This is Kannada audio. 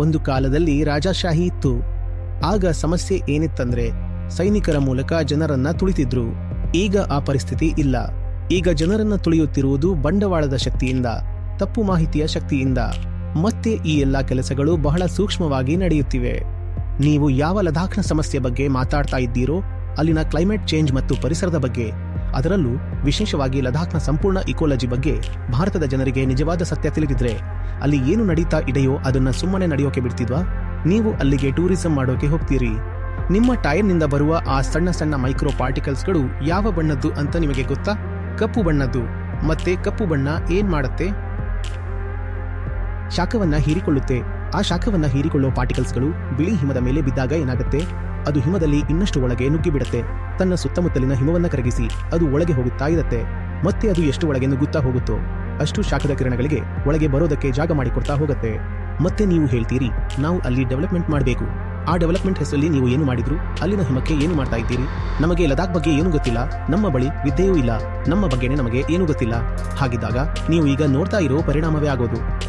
ಒಂದು ಕಾಲದಲ್ಲಿ ರಾಜಶಾಹಿ ಇತ್ತು. ಆಗ ಸಮಸ್ಯೆ ಏನಿತ್ತಂದ್ರೆ ಸೈನಿಕರ ಮೂಲಕ ಜನರನ್ನ ತುಳಿತಿದ್ರು. ಈಗ ಆ ಪರಿಸ್ಥಿತಿ ಇಲ್ಲ. ಈಗ ಜನರನ್ನ ತುಳಿಯುತ್ತಿರುವುದು ಬಂಡವಾಳದ ಶಕ್ತಿಯಿಂದ, ತಪ್ಪು ಮಾಹಿತಿಯ ಶಕ್ತಿಯಿಂದ. ಮತ್ತೆ ಈ ಎಲ್ಲಾ ಕೆಲಸಗಳು ಬಹಳ ಸೂಕ್ಷ್ಮವಾಗಿ ನಡೆಯುತ್ತಿವೆ. ನೀವು ಯಾವ ಲದಾಖ್ನ ಸಮಸ್ಯೆ ಬಗ್ಗೆ ಮಾತಾಡ್ತಾ ಇದ್ದೀರೋ, ಅಲ್ಲಿನ ಕ್ಲೈಮೇಟ್ ಚೇಂಜ್ ಮತ್ತು ಪರಿಸರದ ಬಗ್ಗೆ ಅದರಲ್ಲೂ ವಿಶೇಷವಾಗಿ ಲದಾಖ್ನ ಸಂಪೂರ್ಣ ಇಕೋಲಜಿ ಬಗ್ಗೆ ಭಾರತದ ಜನರಿಗೆ ನಿಜವಾದ ಸತ್ಯ ತಿಳಿದಿದ್ರೆ ಅಲ್ಲಿ ಏನು ನಡೀತಾ ಇದೆಯೋ ಅದನ್ನ ಸುಮ್ಮನೆ ನಡೆಯೋಕೆ ಬಿಡ್ತಿದ್ವಾ? ನೀವು ಅಲ್ಲಿಗೆ ಟೂರಿಸಂ ಮಾಡೋಕೆ ಹೋಗ್ತೀರಿ. ನಿಮ್ಮ ಟೈರ್ನಿಂದ ಬರುವ ಆ ಸಣ್ಣ ಸಣ್ಣ ಮೈಕ್ರೋ ಪಾರ್ಟಿಕಲ್ಸ್ಗಳು ಯಾವ ಬಣ್ಣದ್ದು ಅಂತ ನಿಮಗೆ ಗೊತ್ತಾ? ಕಪ್ಪು ಬಣ್ಣದ್ದು. ಮತ್ತೆ ಕಪ್ಪು ಬಣ್ಣ ಏನ್ ಮಾಡುತ್ತೆ? ಶಾಖವನ್ನ ಹೀರಿಕೊಳ್ಳುತ್ತೆ. ಆ ಶಾಖವನ್ನ ಹೀರಿಕೊಳ್ಳೋ ಪಾರ್ಟಿಕಲ್ಸ್ಗಳು ಬಿಳಿ ಹಿಮದ ಮೇಲೆ ಬಿದ್ದಾಗ ಏನಾಗುತ್ತೆ? ಅದು ಹಿಮದಲ್ಲಿ ಇನ್ನಷ್ಟು ಒಳಗೆ ನುಗ್ಗಿಬಿಡುತ್ತೆ. ತನ್ನ ಸುತ್ತಮುತ್ತಲಿನ ಹಿಮವನ್ನ ಕರಗಿಸಿ ಅದು ಒಳಗೆ ಹೋಗುತ್ತಾ ಇರುತ್ತೆ ಮತ್ತೆ ಅದು ಎಷ್ಟು ಒಳಗೆ ನುಗ್ಗುತ್ತಾ ಹೋಗುತ್ತೋ ಅಷ್ಟು ಶಾಖದ ಕಿರಣಗಳಿಗೆ ಒಳಗೆ ಬರೋದಕ್ಕೆ ಜಾಗ ಮಾಡಿಕೊಡ್ತಾ ಹೋಗುತ್ತೆ. ಮತ್ತೆ ನೀವು ಹೇಳ್ತೀರಿ, ನಾವು ಅಲ್ಲಿ ಡೆವಲಪ್ಮೆಂಟ್ ಮಾಡಬೇಕು. ಆ ಡೆವಲಪ್ಮೆಂಟ್ ಹೆಸರಲ್ಲಿ ನೀವು ಏನು ಮಾಡಿದ್ರು? ಅಲ್ಲಿನ ಹಿಮಕ್ಕೆ ಏನು ಮಾಡ್ತಾ ಇದ್ದೀರಿ? ನಮಗೆ ಲದಾಖ್ ಬಗ್ಗೆ ಏನು ಗೊತ್ತಿಲ್ಲ. ನಮ್ಮ ಬಳಿ ವಿದ್ಯೆಯೂ ಇಲ್ಲ. ನಮ್ಮ ಬಗ್ಗೆನೇ ನಮಗೆ ಏನು ಗೊತ್ತಿಲ್ಲ. ಹಾಗಿದ್ದಾಗ ನೀವು ಈಗ ನೋಡ್ತಾ ಇರೋ ಪರಿಣಾಮವೇ ಆಗೋದು.